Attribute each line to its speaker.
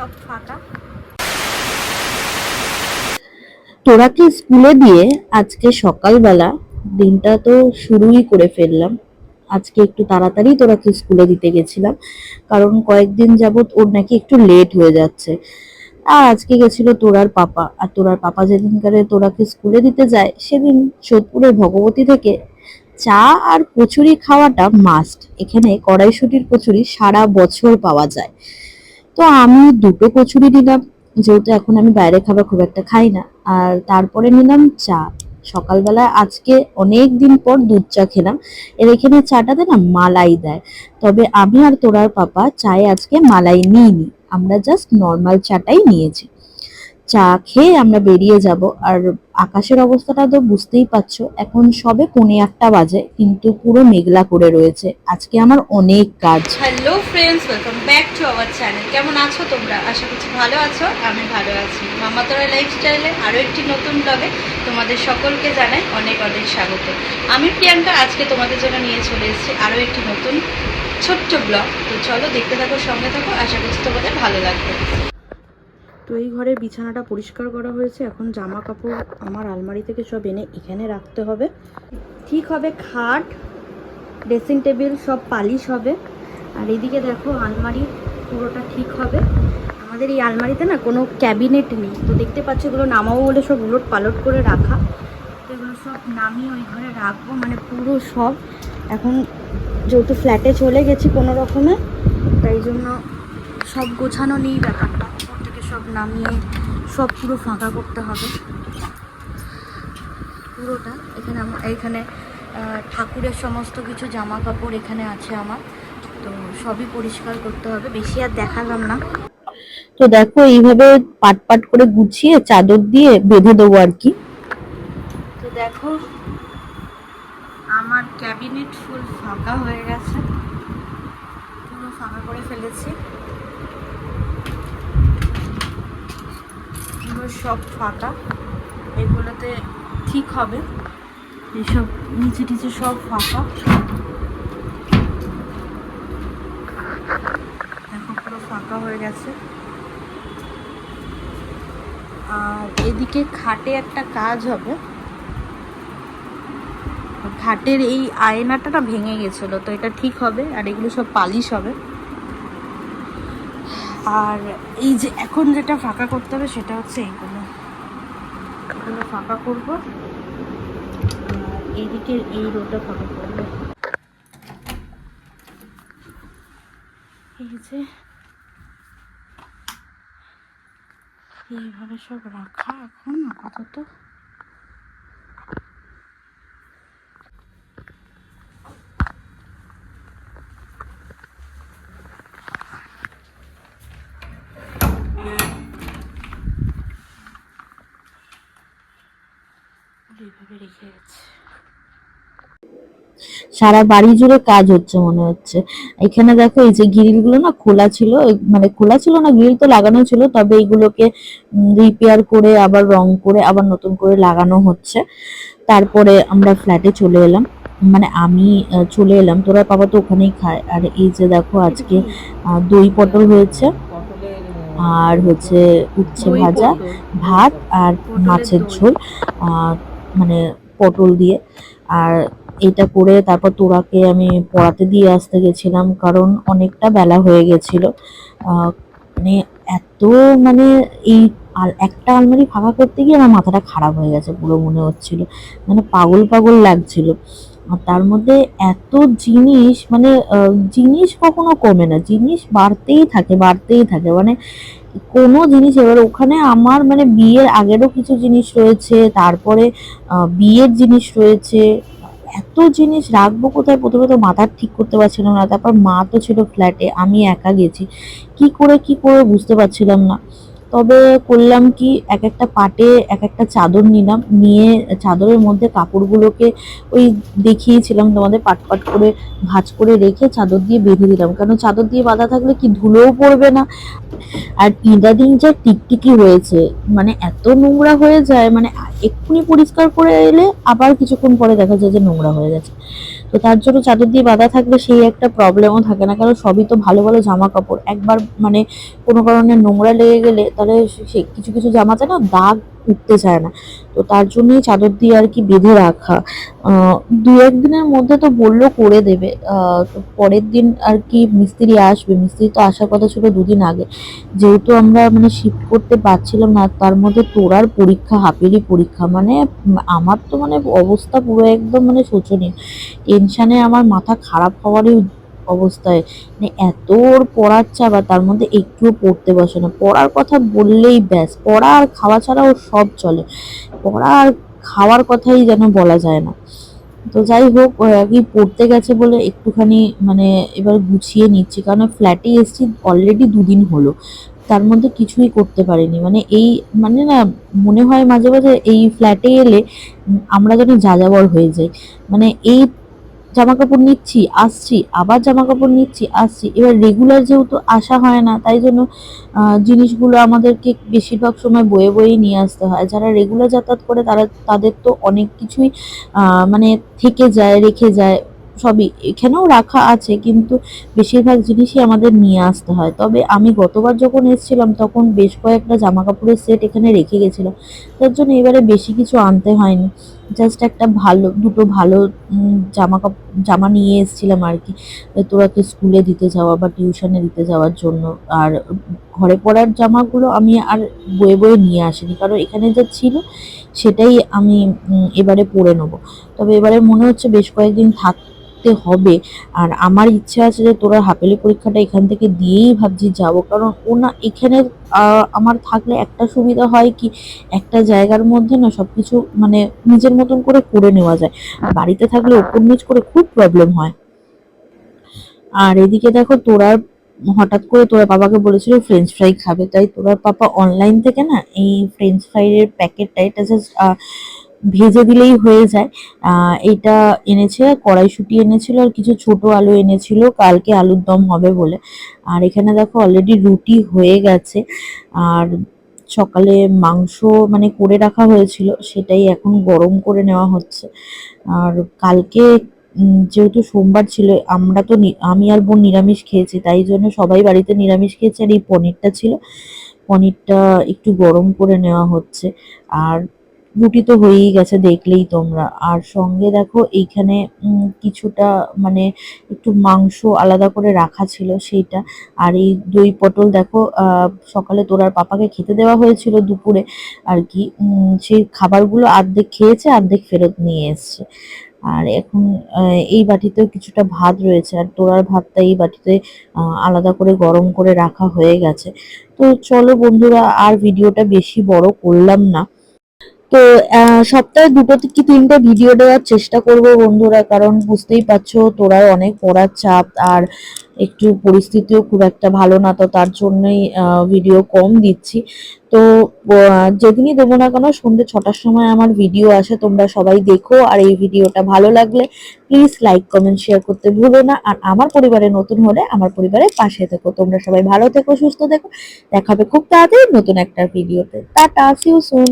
Speaker 1: সব ফাঁকা।
Speaker 2: তোরাকে স্কুলে দিয়ে আজকে সকালবেলা দিনটা তো শুরুই করে ফেললাম। আজকে একটু তাড়াতাড়ি তোরাকে স্কুলে দিতে গেছিলাম, কারণ কয়েকদিন যাবত ওর নাকি একটু লেট হয়ে যাচ্ছে। আর আজকে গেছিল তোরার পাপা, আর তোরার পাপা যেদিনকারে তোরাকে স্কুলে দিতে যায়, সেদিন সোদপুরের ভগবতী থেকে চা আর কচুরি খাওয়াটা মাস্ট এখানে কড়াইশুটির কচুরি সারা বছর পাওয়া যায়। তো আমি দুটো কচুরি নিলাম, যেহেতু এখন আমি বাইরে খাবার খুব একটা খাই না। আর তারপরে নিলাম চা। সকালবেলা আজকে অনেক দিন পর দুধ চা খেলাম। এর এখানে চাটাতে না মালাই দেয়। তবে আমি আর তোরার পাপা চায়ে আজকে মালাই নিইনি। আমরা জাস্ট নর্মাল চাটাই নিয়েছি। চা খেয়ে আমরা বেরিয়ে যাব। আর আকাশের অবস্থাটা তো বুঝতেই পারছ, এখন সবে পৌনে আটটা বাজে, কিন্তু পুরো মেঘলা করে রয়েছে। আজকে আমার অনেক কাজ।
Speaker 1: Hello friends welcome back to our channel কেমন আছো তোমরা? আশা করছি ভালো আছো, আমি ভালো আছি। মামা তোরা লাইফস্টাইলে আরও একটি নতুন ব্লগে তোমাদের সকলকে জানাই অনেক অনেক স্বাগত। আমি প্রিয়াঙ্কা, আজকে তোমাদের জন্য নিয়ে চলে এসেছি আরও একটি নতুন ছোট্ট ব্লগ তো চলো দেখতে থাকো, সঙ্গে থাকো, আশা করছি তোমাদের ভালো লাগবে। তো এই ঘরের বিছানাটা পরিষ্কার করা হয়েছে। এখন জামা কাপড় আমার আলমারি থেকে সব এনে এখানে রাখতে হবে। ঠিক হবে খাট, ড্রেসিং টেবিল, সব পালিশ হবে। আর এদিকে দেখো আলমারি পুরোটা ঠিক হবে। আমাদের এই আলমারিতে না কোনো ক্যাবিনেট নেই। তো দেখতে পাচ্ছি এগুলো নামাবো বলে সব উলট পালট করে রাখা। এগুলো সব নামিয়ে ওই ঘরে রাখব। মানে পুরো সব। এখন যেহেতু ফ্ল্যাটে চলে গেছি কোনো রকমে, তাই জন্য সব গোছানো নেই ব্যাপারটা। সব নামিয়ে সব পুরো ফাঁকা করতে হবে। পুরোটা। এখানে আমার এইখানে ঠাকুরের সমস্ত কিছু জামা কাপড় এখানে আছে আমার। তো সবই পরিষ্কার করতে হবে। বেশি আর দেখালাম না।
Speaker 2: তো দেখো এইভাবে পাট পাট করে গুছিয়ে চাদর দিয়ে বেঁধে দেবো আর কি।
Speaker 1: তো দেখো আমার ক্যাবিনেট ফুল ফাঁকা হয়ে গেছে। পুরো ফাঁকা করে ফেলেছি পুরো সব ফাঁকা। এগুলোতে ঠিক হবে। এসব নিচে টিচে সব ফাঁকা। এখন পুরো ফাঁকা হয়ে গেছে। আর এদিকে খাটে একটা কাজ হবে। খাটের এই আয়নাটা না ভেঙে গেছিল, তো এটা ঠিক হবে, আর এগুলো সব পালিশ হবে। আর এই যে এখন যেটা ফাঁকা করতে হবে সেটা হচ্ছে এইগুলো। এগুলো ফাঁকা করব। আর এইদিকে এই রোডটা ফাঁকা করব। এই যে এইভাবে সব রাখা এখন আপাতত।
Speaker 2: সারা বাড়ি জুড়ে কাজ হচ্ছে মনে হচ্ছে। এখানে দেখো এই যে গ্রিলগুলো না খোলা ছিল মানে খোলা ছিল না গ্রিল তো লাগানো ছিল তবে এইগুলোকে রিপেয়ার করে আবার রং করে আবার নতুন করে লাগানো হচ্ছে। তারপরে আমরা ফ্ল্যাটে চলে এলাম। মানে আমি চলে এলাম। তোরা বাবা তো ওখানেই খায়। আর এই যে দেখো আজকে দই পটল হয়েছে আর হচ্ছে উচ্ছে ভাজা ভাত আর মাছের ঝোল। আর মানে পটল দিয়ে। আর এটা করে তারপর তোরাকে আমি পড়াতে দিয়ে আসতে গেছিলাম কারণ অনেকটা বেলা হয়ে গেছিল। মানে এত মানে এই আর একটা আলমারি ফাঁকা করতে গিয়ে আমার মাথাটা খারাপ হয়ে গেছে, পুরো মনে হচ্ছিল। মানে পাগল পাগল লাগছিল। আর তার মধ্যে এত জিনিস মানে জিনিস কখনো কমে না। জিনিস বাড়তেই থাকে বাড়তেই থাকে। মানে কোনো জিনিস এবার ওখানে আমার মানে বিয়ের আগেরও কিছু জিনিস রয়েছে, তারপরে বিয়ের জিনিস রয়েছে। এত জিনিস রাখব কোথায়? প্রথমে তো মাথার ঠিক করতে পারছিলাম না, তারপর মা তো ছিল ফ্ল্যাটে আমি একা গেছি। কি করে কি করে বুঝতে পারছিলাম না। তবে করলাম কি, এক একটা পাটে এক একটা চাদর নিলাম, নিয়ে চাদরের মধ্যে কাপড়গুলোকে ওই দেখিয়েছিলাম তোমাদের, পাট পাট করে ভাঁজ করে রেখে চাদর দিয়ে বেঁধে দিলাম। কারণ চাদর দিয়ে বাঁধা থাকলে কি ধুলোও পড়বে না? আর ইদানিং যা টিকটিকি হয়েছে মানে এত নোংরা হয়ে যায় মানে এক্ষুনি পরিষ্কার করে এলে আবার কিছুক্ষণ পরে দেখা যায় যে নোংরা হয়ে গেছে। তো তার জন্য চাদর দিয়ে বাঁধা থাকলে সেই একটা প্রবলেমও থাকে না, কারণ সবই তো ভালো ভালো জামা কাপড় একবার মানে কোনো কারণে নোংরা লেগে গেলে তাহলে সে কিছু কিছু জামাতে না, দাগ উঠতে চায় না। তো তার জন্যই চাদর দিয়ে আর কি বেঁধে রাখা। দু একদিনের মধ্যে তো বলল করে দেবে। তো পরের দিন আর কি মিস্ত্রি আসবে। মিস্ত্রি তো আসার কথা ছিল দুদিন আগে। যেহেতু আমরা মানে শিফট করতে পারছিলাম না, তার মধ্যে তোরার পরীক্ষা, হাফেরই পরীক্ষা। মানে আমার তো মানে অবস্থা পুরো একদম মানে শোচনীয়। টেনশানে আমার মাথা খারাপ হওয়ারই অবস্থায়। মানে এত ওর পড়ার চাপ তার মধ্যে একটুও পড়তে বসে না। পড়ার কথা বললেই ব্যাস, পড়া আর খাওয়া ছাড়া ওর সব চলে। পড়া আর খাওয়ার কথাই যেন বলা যায় না। তো যাই হোক কি পড়তে গেছে বলে একটুখানি মানে এবার গুছিয়ে নিচ্ছি, কারণ ফ্ল্যাটে এসেছি অলরেডি দুদিন হলো। তার মধ্যে কিছুই করতে পারিনি। মানে এই মানে না, মনে হয় মাঝে মাঝে এই ফ্ল্যাটে এলে আমরা যেন যাযাবর হয়ে যাই। মানে এই জামা কাপড় নিচ্ছি, আসছি, আবার জামা কাপড় নিচ্ছি, আসছি। এবার রেগুলার যেহেতু আসা হয় না, তাই জন্য জিনিসগুলো আমাদেরকে বেশিরভাগ সময় বয়ে বয়ে নিয়ে আসতে হয়। যারা রেগুলার যাতায়াত করে, তারা, তাদের তো অনেক কিছুই মানে থেকে যায়, রেখে যায়। সবই এখানেও রাখা আছে, কিন্তু বেশিরভাগ জিনিসই আমাদের নিয়ে আসতে হয়। তবে আমি গতবার যখন এসেছিলাম, তখন বেশ কয়েকটা জামা কাপড়ের সেট এখানে রেখে গেছিলাম। তার জন্য এবারে বেশি কিছু আনতে হয়নি। জাস্ট একটা ভালো, দুটো ভালো জামা কাপড় জামা নিয়ে এসেছিলাম আর কি। তোরাকে স্কুলে দিতে যাওয়া বা টিউশনে দিতে যাওয়ার জন্য। আর ঘরে পরার জামাগুলো আমি আর বয়ে বয়ে নিয়ে আসিনি। কারণ এখানে যা ছিল, সেটাই আমি এবারে পরে নেব। তবে এবারে মনে হচ্ছে বেশ কয়েকদিন থাকতে হবে। আর আমার ইচ্ছা আছে যে তোরা হাফেলি পরীক্ষাটা এখান থেকে দিয়েই ভাবছি যাব। কারণ ওনা এখানে আমার থাকলে একটা সুবিধা হয় কি, একটা জায়গার মধ্যে না সবকিছু মানে নিজের মতন করে করে নেওয়া যায়। বাড়িতে থাকলে ওপর নিচ করে খুব প্রবলেম হয়। আর এদিকে দেখো তোরার হঠাৎ করে তোরা বাবাকে বলেছিল ফ্রেঞ্চ ফ্রাই খাবে। তাই তোরার পাপা অনলাইন থেকে না এই ফ্রেঞ্চ ফ্রাইয়ের প্যাকেটটা এটা জাস্ট ভেজে দিলেই হয়ে যায়। এটা এনেছে, কড়াইশুঁটি এনেছিল আর কিছু ছোট আলু এনেছিল, কালকে আলুর দম হবে বলে। আর এখানে দেখো অলরেডি রুটি হয়ে গেছে। আর সকালে মাংস মানে করে রাখা হয়েছিল, সেটাই এখন গরম করে নেওয়া হচ্ছে। আর কালকে যেহেতু সোমবার ছিল, আমরা তো আমি আর বোন নিরামিষ খেয়েছি, তাই জন্য সবাই বাড়িতে নিরামিষ খেয়েছে। আর এই পনিরটা ছিল, পনিরটা একটু গরম করে নেওয়া হচ্ছে। আর রুটি তো হয়েই গেছে, দেখলেই তোমরা। আর সঙ্গে দেখো, এইখানে কিছুটা মানে একটু মাংস আলাদা করে রাখা ছিল সেইটা। আর এই দই পটল দেখো সকালে তোরার পাপাকে খেতে দেওয়া হয়েছিল দুপুরে। আর কি সেই খাবারগুলো অর্ধেক খেয়েছে অর্ধেক ফেরত নিয়ে এসছে। আর এখন এই বাটিতেও কিছুটা ভাত রয়েছে। আর তোরার ভাতটা এই বাটিতে আলাদা করে গরম করে রাখা হয়ে গেছে। তো চলো বন্ধুরা, আর ভিডিওটা বেশি বড় করলাম না। তো সপ্তাহে দুটো কি তিনটে ভিডিও দেওয়ার চেষ্টা করব বন্ধুরা, কারণ বুঝতেই পারছ তোরা অনেক পড়ার চাপ আর একটু পরিস্থিতিও খুব একটা ভালো না, তো তার জন্যই ভিডিও কম দিচ্ছি। তো যেদিনই দেবো না কেন সন্ধ্যে ছটার সময় আমার ভিডিও আসে, তোমরা সবাই দেখো আর এই ভিডিওটা ভালো লাগলে প্লিজ লাইক কমেন্ট শেয়ার করতে ভুলো না। আর আমার পরিবারে নতুন হলে আমার পরিবারের পাশে থেকো। তোমরা সবাই ভালো থেকো, সুস্থ থেকো। দেখাবে খুব তাড়াতাড়ি নতুন একটা ভিডিওতে টাটা সিউ সুন